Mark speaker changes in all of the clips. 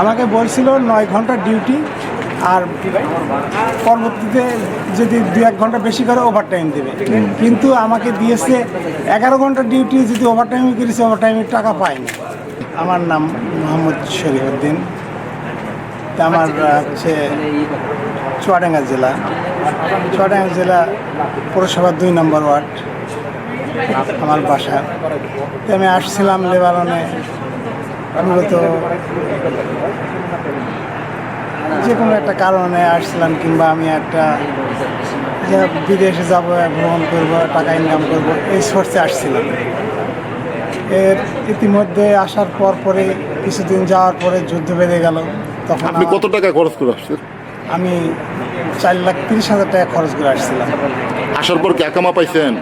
Speaker 1: আমাকে বলছিল নয় ঘণ্টা ডিউটি আর পরবর্তীতে যদি দু এক ঘণ্টা বেশি করে ওভার টাইম দেবে কিন্তু আমাকে দিয়েছে এগারো ঘণ্টা ডিউটি যদি ওভার টাইম করেছে ওভার টাইমের টাকা পাইনি আমার নাম মোহাম্মদ শরীফুদ্দিন তা আমার হচ্ছে চুয়াডাঙ্গা জেলা। চুয়াডাঙ্গা জেলা পৌরসভার দুই নম্বর ওয়ার্ড আমার বাসা। তো আমি আসছিলাম লেবাননে মূলত যে কোনো একটা কারণে আসছিলাম কিংবা আমি একটা যে বিদেশে যাব ভ্রমণ করব টাকা ইনকাম করব এই সোর্সে আসছিলাম। এর ইতিমধ্যে আসার পর পরে কিছুদিন যাওয়ার পরে যুদ্ধ বেড়ে গেল। তখন
Speaker 2: আপনি কত টাকা খরচ করে আসছেন?
Speaker 1: আমি চার লাখ তিরিশ হাজার টাকা খরচ করে আসছিলাম।
Speaker 2: আসার পর কি একামা পাইছেন?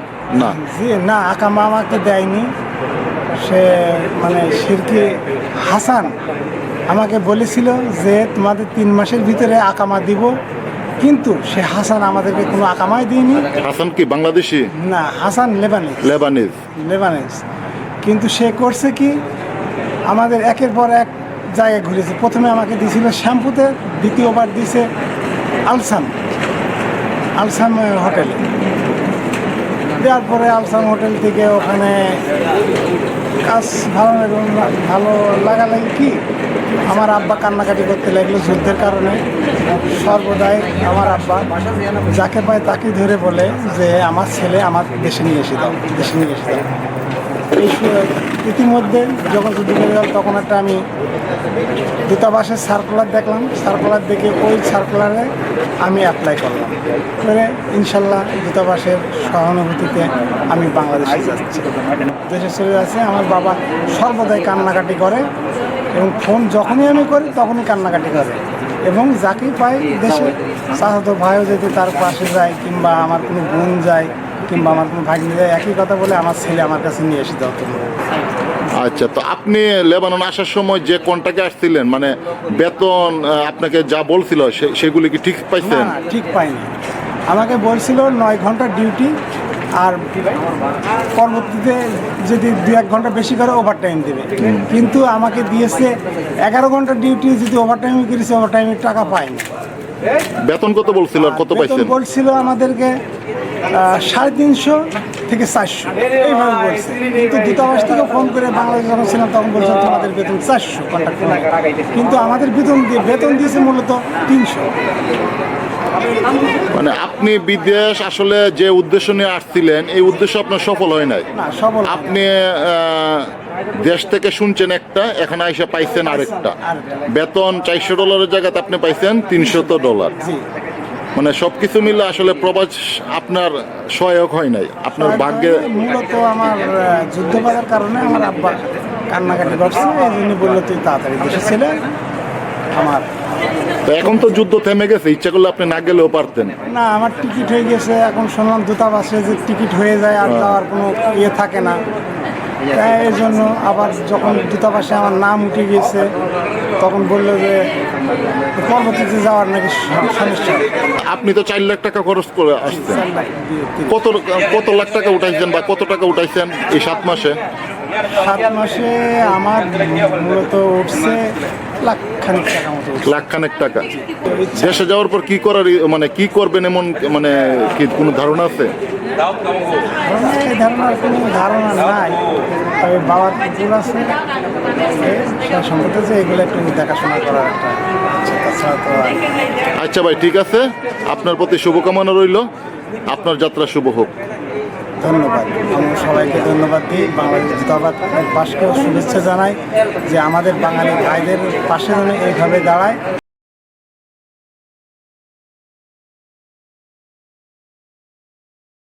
Speaker 2: না।
Speaker 1: জি না আকামা আমাকে দেয়নি। সে মানে শিরকি হাসান আমাকে বলেছিল যে তোমাদের তিন মাসের ভিতরে আকামা দিব কিন্তু সে হাসান আমাদেরকে কোনো আকামাই দিইনি।
Speaker 2: হাসান কি বাংলাদেশি?
Speaker 1: না হাসান লেবানিজ।
Speaker 2: লেবানিজ।
Speaker 1: লেবানিজ। কিন্তু সে করছে কি আমাদের একের পর এক জায়গায় ঘুরেছে। প্রথমে আমাকে দিয়েছিল শ্যাম্পুতে দ্বিতীয়বার দিছে আলসাম আলসাম হোটেলে। দেওয়ার পরে আলসাম হোটেল থেকে ওখানে কাজ ভালো ভালো লাগালে কি? আমার আব্বা কান্নাকাটি করতে লাগল যুদ্ধের কারণে। সর্বদাই আমার আব্বা যাকে পায় তাকে ধরে বলে যে, আমার ছেলে আমার দেশে নিয়ে এসে দাও, দেশে নিয়ে এসে দাও। ইতিমধ্যে যখন যুদ্ধ বেড়ে গেল, তখন একটা আমি দূতাবাসের সার্কুলার দেখলাম। সার্কুলার দেখে ওই সার্কুলারে আমি অ্যাপ্লাই করলাম। করে ইনশাল্লাহ দূতাবাসের সহানুভূতিতে আমি বাংলাদেশে যাচ্ছি। দেশে চলে যাচ্ছে, আমার বাবা সর্বদাই কান্নাকাটি করে এবং ফোন যখনই আমি করি, তখনই কান্নাকাটি করে। এবং যাকেই পাই দেশে, চাচাতো ভাইও যদি তার পাশে যায় কিংবা আমার কোনো বোন যায় কিংবা আমার কোনো ভাগ্নি যায় একই কথা বলে আমার ছেলে আমার কাছে নিয়ে এসে দাও তুমি।
Speaker 2: আচ্ছা তো আপনি লেবানন আসার সময় যে কন্টাকে আসছিলেন? মানে বেতন আপনাকে যা বলছিল সেগুলি কি ঠিক পাইছেন?
Speaker 1: না, ঠিক পাইনি। আমাকে বলছিল নয় ঘণ্টা ডিউটি আর পরবর্তীতে যদি দু এক ঘণ্টা বেশি করে ওভার টাইম দেবে। কিন্তু আমাকে দিয়েছে এগারো ঘণ্টা ডিউটি যদি ওভার টাইম করেছে ওভার টাইমের টাকা পাইনি
Speaker 2: বেতন কত বলছিল আর কত পাইছেন?
Speaker 1: বলছিল আমাদেরকে সাড়ে তিনশো থেকে চারশো। এইভাবে বলছে। কিন্তু দূতাবাস থেকে ফোন করে বাংলাদেশ যখন ছিলাম তখন বলছে তোমাদের বেতন চারশো কন্ট্রাক্ট কিন্তু আমাদের বেতন দিয়ে বেতন দিয়েছে মূলত তিনশো।
Speaker 2: মানে আপনি বিদেশ আসলে যে উদ্দেশ্য নিয়ে আসছিলেন এই উদ্দেশ্য আপনার সফল হয় নাই? আপনি দেশ থেকে শুনছেন একটা এখানে এসে পাইছেন আরেকটা। বেতন চারশো ডলারের জায়গাতে আপনি পাইছেন তিনশত ডলার মানে সবকিছু মিলে আসলে প্রবাস আপনার সহায়ক হয় নাই। আপনার ভাগ্যে
Speaker 1: মূলত আমার যুদ্ধ করার কারণে আমার আব্বা কান্নাকাটি করছে এই জন্য বলল তুই তাড়াতাড়ি দেশে ছেলে আমার
Speaker 2: তো এখন তো যুদ্ধ থেমে গেছে ইচ্ছা করলে আপনি না গেলেও পারতেন।
Speaker 1: না আমার টিকিট হয়ে গেছে এখন শুনলাম দূতাবাসে যে টিকিট হয়ে যায় আর যাওয়ার কোনো ইয়ে থাকে না। তাই এই জন্য আবার যখন দূতাবাসে আমার নাম উঠে গেছে তখন বলল যে পরবর্তীতে যাওয়ার নাকি সমস্যা।
Speaker 2: আপনি তো চার লাখ টাকা খরচ করে আসছেন। কত কত লাখ টাকা উঠাইছেন বা কত টাকা উঠাইছেন এই সাত মাসে?
Speaker 1: সাত মাসে আমার মূলত উঠছে লাখ খানিক টাকা মতো উঠছে।
Speaker 2: লাখ খানেক টাকা। দেশে যাওয়ার পর কি করার মানে কি করবেন এমন মানে কি কোনো ধারণা আছে?
Speaker 1: ধারণার কোনো ধারণা নাই। তবে বাবার পুকুর আছে সম্পর্কে যে এগুলো একটু দেখাশোনা করার একটা
Speaker 2: আচ্ছা ভাই ঠিক আছে। আপনার প্রতি শুভকামনা রইল। আপনার যাত্রা শুভ হোক।
Speaker 1: ধন্যবাদ। আমরা সবাইকে ধন্যবাদ দিই। বাংলাদেশ দূতাবাদ বাসকেও শুভেচ্ছা জানাই যে আমাদের বাঙালি ভাইদের পাশে যেন এইভাবে দাঁড়ায়।